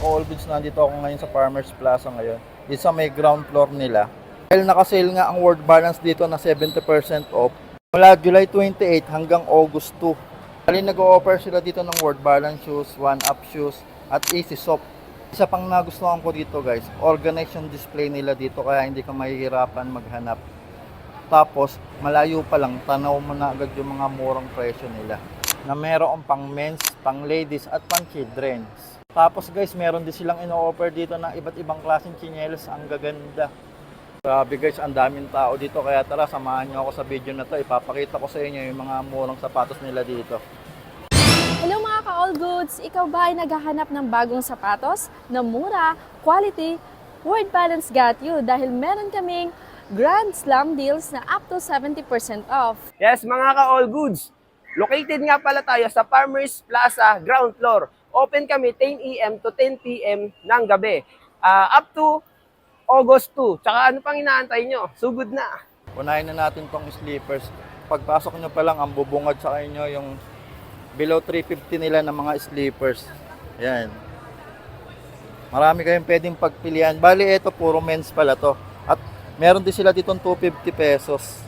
ka-all goods, nandito ako ngayon sa Farmers Plaza ngayon. Dito sa may ground floor nila. Dahil nakasale nga ang World Balance dito na 70% off. Mula July 28 hanggang August 2. Dahil nag-o-offer sila dito ng World Balance shoes, One Up shoes, at Easy Soft. Isa pang nagustuhan ko dito guys, organized yung display nila dito kaya hindi ka mahihirapan maghanap. Tapos, malayo pa lang, tanaw mo na agad yung mga murang presyo nila. Na meron pang men's, pang ladies, at pang children's. Tapos guys, meron din silang ino-offer dito ng iba't ibang klaseng chinelas. Ang gaganda. Grabe guys, ang daming tao dito. Kaya tara, samahan nyo ako sa video na to. Ipapakita ko sa inyo yung mga murang sapatos nila dito. Hello mga ka-all goods! Ikaw ba ay naghahanap ng bagong sapatos na mura, quality? Word Balance got you dahil meron kaming Grand Slam deals na up to 70% off. Yes, mga ka-all goods. Located nga pala tayo sa Farmers Plaza ground floor. Open kami 10 a.m. to 10 p.m. ng gabi. Ah, up to August 2. Tsaka ano pang inaantay nyo? Sugod na. Unahin na natin tong sleepers. Pagpasok nyo pa lang, ang bubungad sa inyo yung below 350 nila ng mga sleepers. Ayan. Marami kayong pwedeng pagpilian. Bali, ito puro men's pala to. At meron din sila ditong 250 pesos.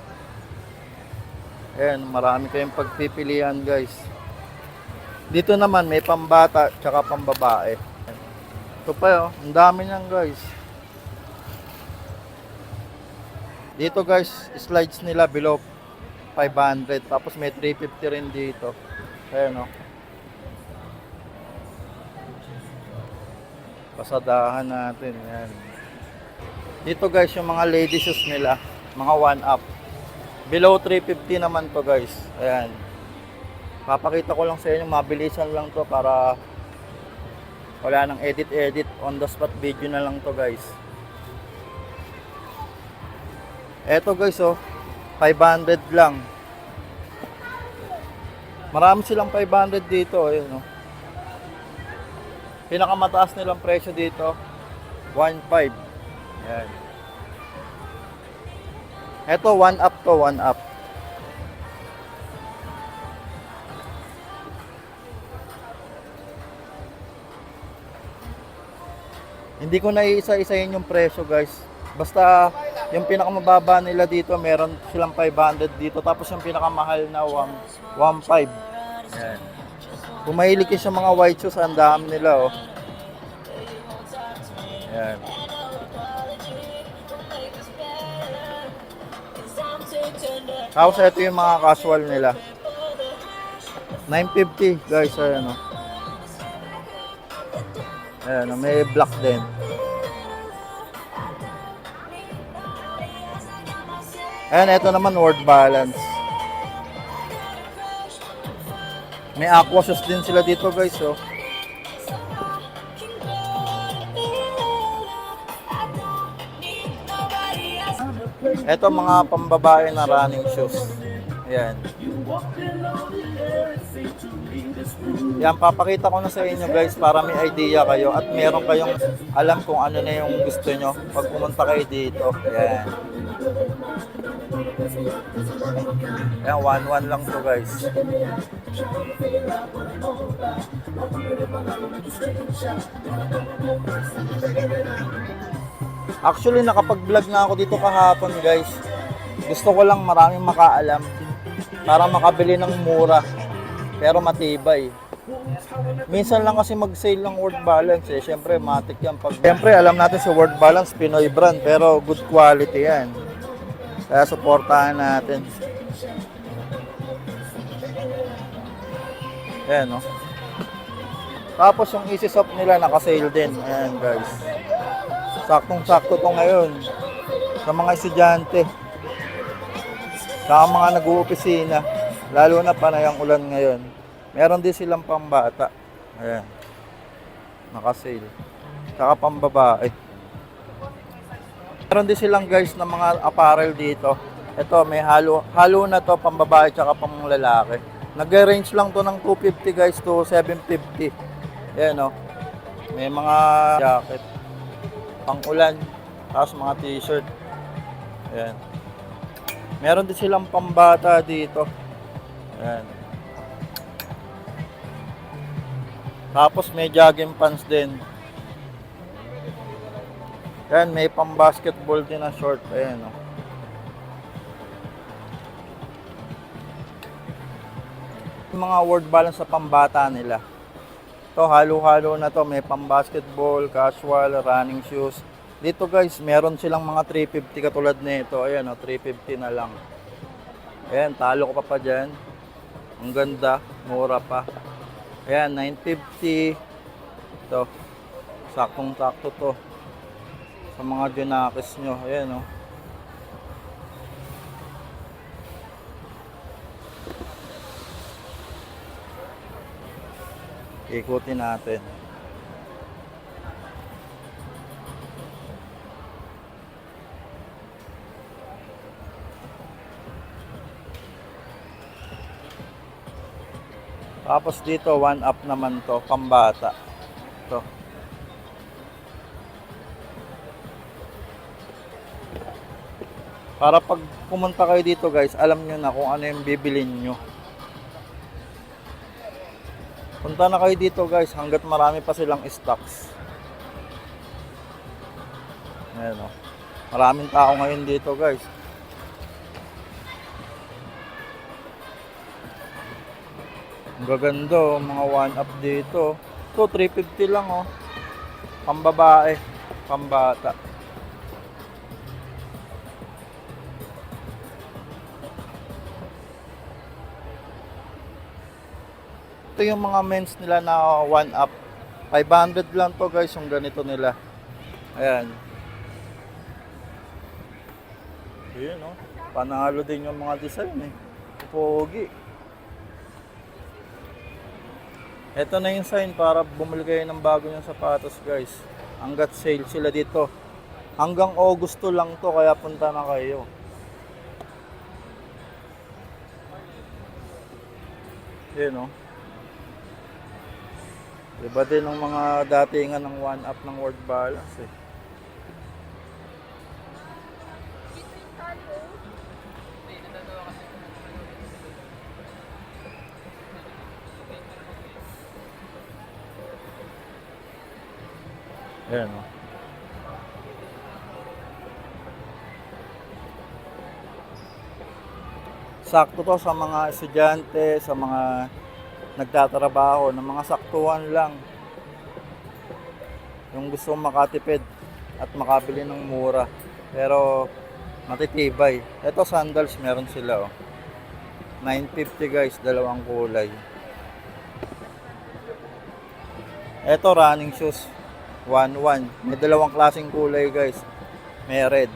Ayan, marami kayong pagpipilian guys. Dito naman may pambata tsaka pambabae. Ito pa oh, ang dami niyan guys. Dito guys, slides nila below 500. Tapos may 350 rin dito. Ayan o. Pasadahan natin. Ayan. Dito guys, yung mga lady shoes nila. Mga 1 up. Below 350 naman to guys. Ayan. Papakita ko lang sa inyo. Mabilisan lang to para wala nang edit-edit. On the spot video na lang to guys. Eto guys oh, 500 lang. Marami silang 500 dito, ayun oh. Pinakamataas nilang presyo dito, 1.5. Yan. Eto 1 up to, 1 up. Hindi ko na iisa-isahin yung presyo guys. Basta yung pinakamababa nila dito, meron silang 500 dito. Tapos yung pinakamahal na 1, 1.5. Yan. Kung mahilig kayo sa mga white shoes, ang dami nila oh. Yan. Tapos ito yung mga casual nila. 950 guys, ayan oh. Ayan, may black din. Ayan, ito naman word balance. May aqua shoes din sila dito guys, oh. Ito mga pambabae na running shoes. Ayan. Yan, papakita ko na sa inyo guys para may idea kayo at meron kayong alam kung ano na yung gusto nyo pag pumunta kayo dito. Ayan. Ayan, 1-1 lang to guys. Actually, nakapag-vlog na ako dito kahapon guys. Gusto ko lang maraming makaalam para makabili ng mura pero matibay. Minsan lang kasi mag-sale ng Word Balance eh. Siyempre, matik yan. Pag... Siyempre, alam natin si Word Balance, Pinoy brand, pero good quality yan. Kaya supportahan natin. Ayan, no? Tapos yung Easy Soft nila, naka-sale din. Ayan, guys. Saktong-sakto to ngayon. Sa mga estudyante. Sa mga nag-uopisina. Lalo na panay ang ulan ngayon. Meron din silang pambata. Ayan. Naka-sale. Saka pambabae. Meron din silang guys na mga apparel dito. Ito, may halo, halo na to pambabae tsaka pang lalaki. Nag-range lang to ng 250 guys to 750. Ayan o. May mga jacket. Pang ulan. Tapos mga t-shirt. Ayan. Meron din silang pambata dito. Ayan. Tapos may jogging pants din. Yan, may pang basketball din na short. Ayan, oh. Mga word balance sa pambata nila. To halo-halo na to, may pang basketball, casual, running shoes. Dito guys, meron silang mga 350 katulad nito. Ayan, oh, 350 na lang. Ayan, talo ko pa pa dyan. Ang ganda, mura pa. Ayan, 950. Ito, saktong-sakto to. Sa mga junakis nyo. Ayan, oh. Ikutin natin. Tapos dito, one up naman to, pambata. To. Para pag pumunta kayo dito guys, alam nyo na kung ano yung bibilin nyo. Punta na kayo dito guys hanggat marami pa silang stocks. Ayan o. Maraming tao ngayon dito guys. Gaganda oh, mga one up dito. Ito 350 lang oh. Pambabae, pambata. Ito yung mga men's nila na one up. 500 lang to guys yung ganito nila. Ayan. Ayan oh. Panalo din yung mga design eh. Pogi. Ito na yung sign para bumili kayo ng bago yung sapatos guys. Hanggat sale sila dito. Hanggang August 2 lang to kaya punta na kayo. Yan oh. Iba din ng mga datingan ng one up ng word balance eh. Ayan o. Sakto to sa mga estudyante, sa mga nagtatrabaho, ng mga saktuhan lang. Yung gusto makatipid at makabili ng mura. Pero matitibay. Ito sandals meron sila oh. 950 guys, dalawang kulay. Ito running shoes. 1-1. May dalawang klaseng kulay guys. May red.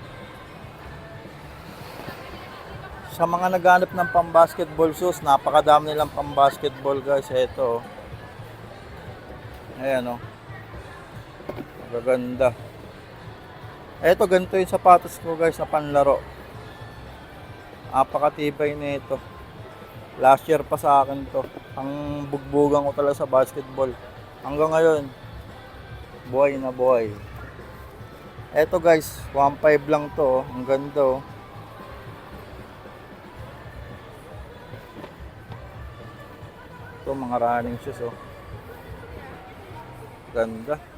Sa mga naghanap ng pang-basketball shoes, napakadami nilang pang-basketball guys. Ito. oh. Ayan oh. Gaganda. Ito, ganito yung sapatos ko guys na panlaro. Napakatibay na ito. Last year pa sa akin to. Ang bugbugan ko talaga sa basketball. Hanggang ngayon, buhay na buhay. Eto guys, 1.5 lang to. oh. Ang ganda oh. Ito mga running shoes oh. Ganda.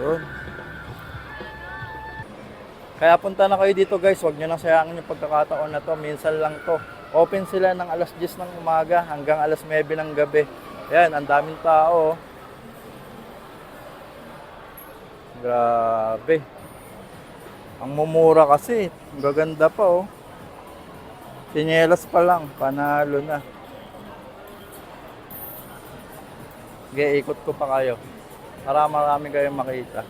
Yun. Kaya punta na kayo dito guys, huwag nyo nang sayangin yung pagkakataon na to. Minsan lang to. Open sila ng alas 10 ng umaga hanggang alas 9 ng gabi. Ayan, ang daming tao. Grabe. Ang mumura kasi. Gaganda pa oh. Sinelas pa lang, panalo na. Sige, ikot ko pa kayo. Para marami kayong makita.